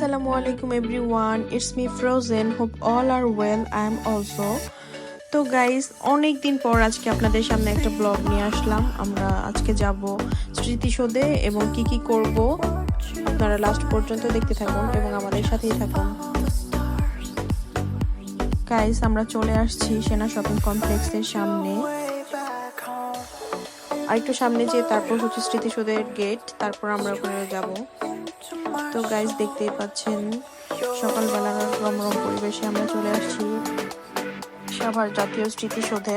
Assalamu alaikum everyone. It's me Frozen Hope all are well I am also তো guys অনেক দিন পর আজকে আপনাদের সামনে একটা ব্লগ নিয়ে আসলাম। আমরা আজকে যাব স্মৃতিসৌধে এবং কি কি করব, আপনারা লাস্ট পর্যন্ত দেখতে থাকুন এবং আমাদের সাথেই থাকুন। গাইস আমরা চলে আসছি সেনা শপিং কমপ্লেক্সের সামনে। আর একটু সামনে যেয়ে তারপর হচ্ছে স্মৃতিসৌধের গেট তারপর আমরা ওখানে যাব। তো গাইজ দেখতেই পাচ্ছেন, সকালবেলার রমরম পরিবেশে আমরা চলে আসছি সাভার জাতীয় স্মৃতিসৌধে।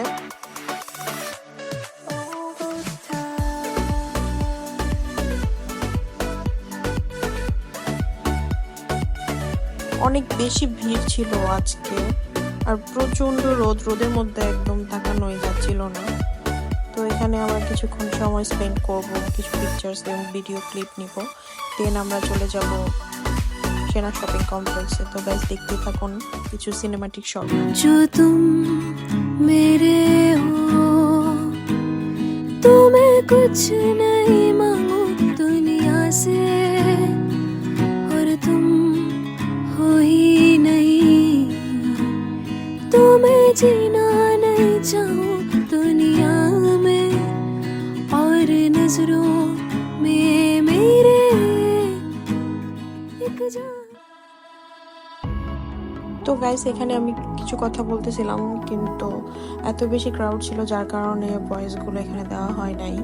অনেক বেশি ভিড় ছিল আজকে, আর প্রচণ্ড রোদ, রোদের মধ্যে একদম তাকানোই যাচ্ছিল না। তো এখানে আমরা কিছুক্ষণ সময় স্পেন্ড করব, কিছু পিকচার্স এবং ভিডিও ক্লিপ নিব। দেন আমরা চলে যাব সেনা শপিং কমপ্লেক্সে তো গাইজ দেখতে থাকুন কিছু সিনেমাটিক শট जो तुम मेरे हो तो मैं कुछ नहीं मांगू दुनिया से और तुम हो ही नहीं तो मैं जीना नहीं चाहूँ दुनिया में और नजरों তো গাইস এখানে আমি কিছু কথা বলতেছিলাম, কিন্তু এত বেশি ক্রাউড ছিল যার কারণে ভয়েসগুলো এখানে দেওয়া হয় নাই।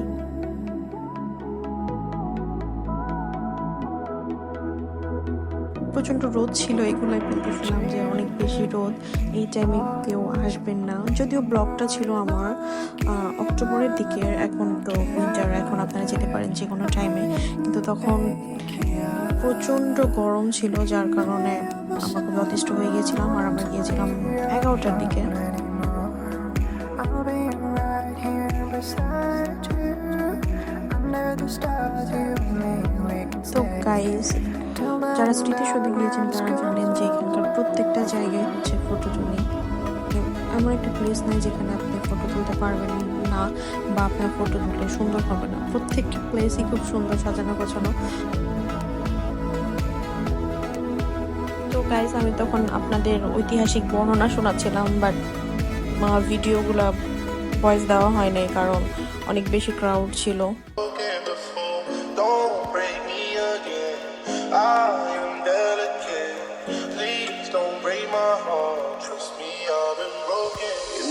প্রচণ্ড রোদ ছিল এগুলাই বলতেছিলাম যে অনেক বেশি রোদ, এই টাইমে কেউ আসবেন না। যদিও ব্লগটা ছিল আমার অক্টোবরের দিকে, এখন তো উইন্টার এখন আপনারা যেতে পারেন যে কোনো টাইমে কিন্তু তখন প্রচণ্ড গরম ছিল, যার কারণে আমরা খুব অতিষ্ঠ হয়ে গিয়েছিলাম আর আমরা গিয়েছিলাম এগারোটার দিকে। তো গাইজ যারা স্মৃতিসৌধে গিয়েছেন তারা জানেন যে এখানকার প্রত্যেকটা জায়গায় হচ্ছে ফটো তুলি। এমন একটা প্লেস নাই যেখানে আপনি ফটো তুলতে পারবেন না বা আপনার ফটো তুললে সুন্দর হবে না। প্রত্যেকটা প্লেসই খুব সুন্দর সাজানো গোছানো। গাইজ আমি তখন আপনাদের ঐতিহাসিক বর্ণনা শোনাচ্ছিলাম বাট ভিডিওগুলো ভয়েস দেওয়া হয় নাই কারণ অনেক বেশি ক্রাউড ছিল।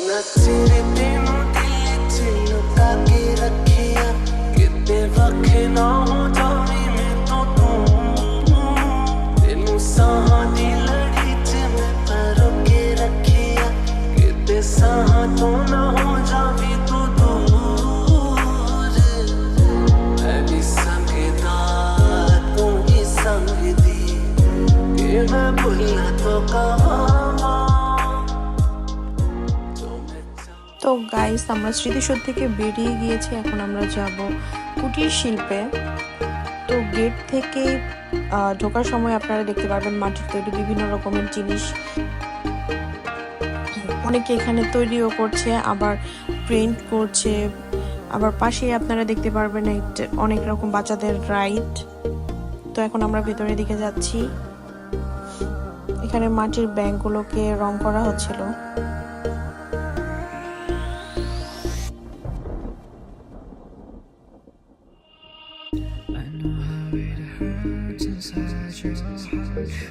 Broken. তো গাইস আমরা স্মৃতিসৌধ থেকে বেরিয়ে গিয়েছি, এখন আমরা যাব কুটির শিল্পে। তো গেট থেকে ঢোকার সময় আপনারা দেখতে পারবেন মাটির তৈরি বিভিন্ন রকমের জিনিস। অনেকে এখানে তৈরিও করছে, আবার প্রিন্ট করছে। আবার পাশেই আপনারা দেখতে পারবেন অনেক রকম বাচ্চাদের রাইড তো এখন আমরা ভেতরের দিকে যাচ্ছি। এখানে মাটির ব্যাংকগুলোকে রং করা হচ্ছিল।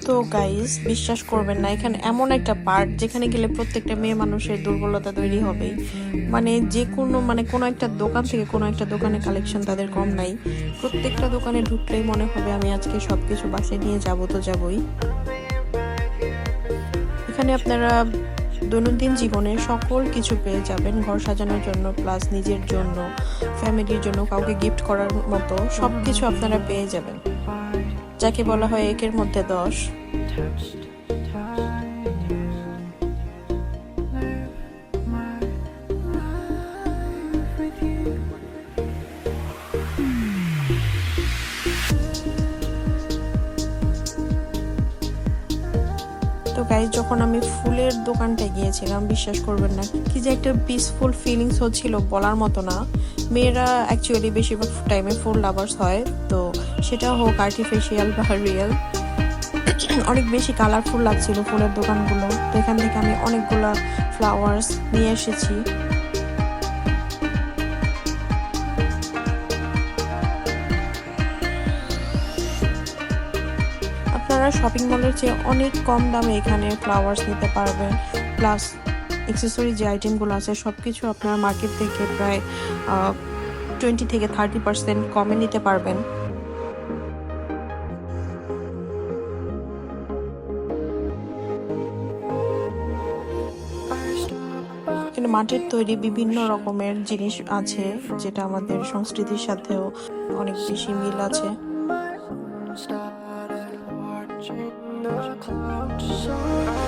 তো গাইস বিশ্বাস করবেন না, এখানে এমন একটা পার্ট যেখানে গেলে প্রত্যেকটা মেয়ে মানুষের দুর্বলতা তৈরি হবেই। মানে যে কোনো মানে কোনো একটা দোকান থেকে কোনো একটা দোকানে কালেকশন তাদের কম নাই। প্রত্যেকটা দোকানে ঢুকলেই মনে হবে আমি আজকে সব কিছু বাসায় নিয়ে যাব তো যাবই। এখানে আপনারা দৈনন্দিন জীবনে সকল কিছু পেয়ে যাবেন, ঘর সাজানোর জন্য প্লাস নিজের জন্য ফ্যামিলির জন্য, কাউকে গিফট করার মতো সব কিছু আপনারা পেয়ে যাবেন। যাকে বলা হয় একের মধ্যে দশ. তো যখন আমি ফুলের দোকানটায় গিয়েছিলাম, বিশ্বাস করবেন না, কি যে একটা পিসফুল ফিলিংস হচ্ছিল বলার মতো না মেয়েরা অ্যাকচুয়ালি বেশিরভাগ টাইমে ফুল লাভার্স হয়, তো সেটা হোক আর্টিফিশিয়াল বা রিয়েল অনেক বেশি কালারফুল লাগছিল ফুলের দোকানগুলো, তো এখান থেকে আমি অনেকগুলো ফ্লাওয়ার্স নিয়ে এসেছি। আপনারা শপিং মলের চেয়ে অনেক কম দামে এখানে ফ্লাওয়ার্স নিতে পারবেন প্লাস অ্যাক্সেসরি যে আইটেমগুলো আছে সব কিছু আপনারা মার্কেট থেকে প্রায় টোয়েন্টি থেকে থার্টি পার্সেন্ট কমে নিতে পারবেন। মাটির তৈরি বিভিন্ন রকমের জিনিস আছে, যেটা আমাদের সংস্কৃতির সাথেও অনেক বেশি মিল আছে। Watching the clouds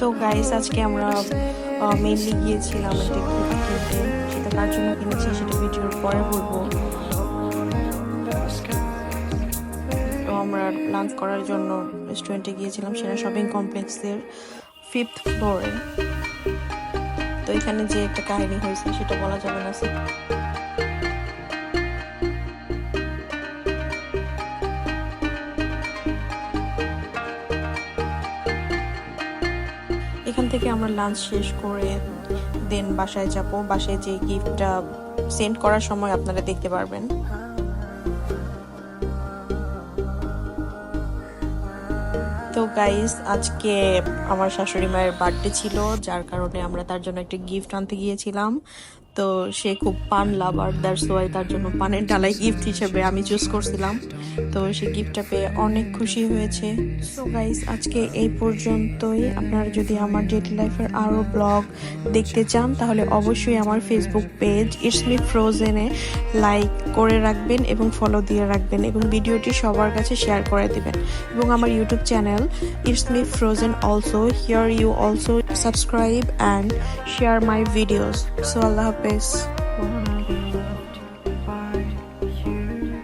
তো গাইস আজকে আমরা মেইনলি গিয়েছিলাম একটা গিফট কিনতে। সেটা কার জন্য কিনেছি সেটা ভিডিওর পরে বলব। তো আমরা লাঞ্চ করার জন্য রেস্টুরেন্টে গিয়েছিলাম, সেটা শপিং কমপ্লেক্সের ফিফথ ফ্লোরে তো এখানে যে একটা কাহিনী হয়েছে, সেটা বলা যাবে না থেকে আমরা লাঞ্চ শেষ করে দেন বাসায় যাব। বাসায় যে গিফটটা সেন্ড করার সময় আপনারা দেখতে পারবেন। তো গাইস আজকে আমার শাশুড়ি মায়ের বার্থডে ছিল, যার কারণে আমরা তার জন্য একটা গিফট আনতে গিয়েছিলাম। তো সে খুব পান লাভার দ্যাটস ওয়াই তার জন্য পানের ডালাই গিফট হিসেবে আমি চুজ করছিলাম। তো সে গিফটটা পেয়ে অনেক খুশি হয়েছে। সো গাইস আজকে এই পর্যন্তই। আপনারা যদি আমার ডেলি লাইফের আরও ব্লগ দেখতে চান, তাহলে অবশ্যই আমার ফেসবুক পেজ ইটসমি ফ্রোজেনে লাইক করে রাখবেন এবং ফলো দিয়ে রাখবেন এবং ভিডিওটি সবার কাছে শেয়ার করে দিবেন। এবং আমার YouTube channel it's me Frozen also here you also subscribe and share my videos so আল্লাহ হাফেজ। Wanna be loved by you.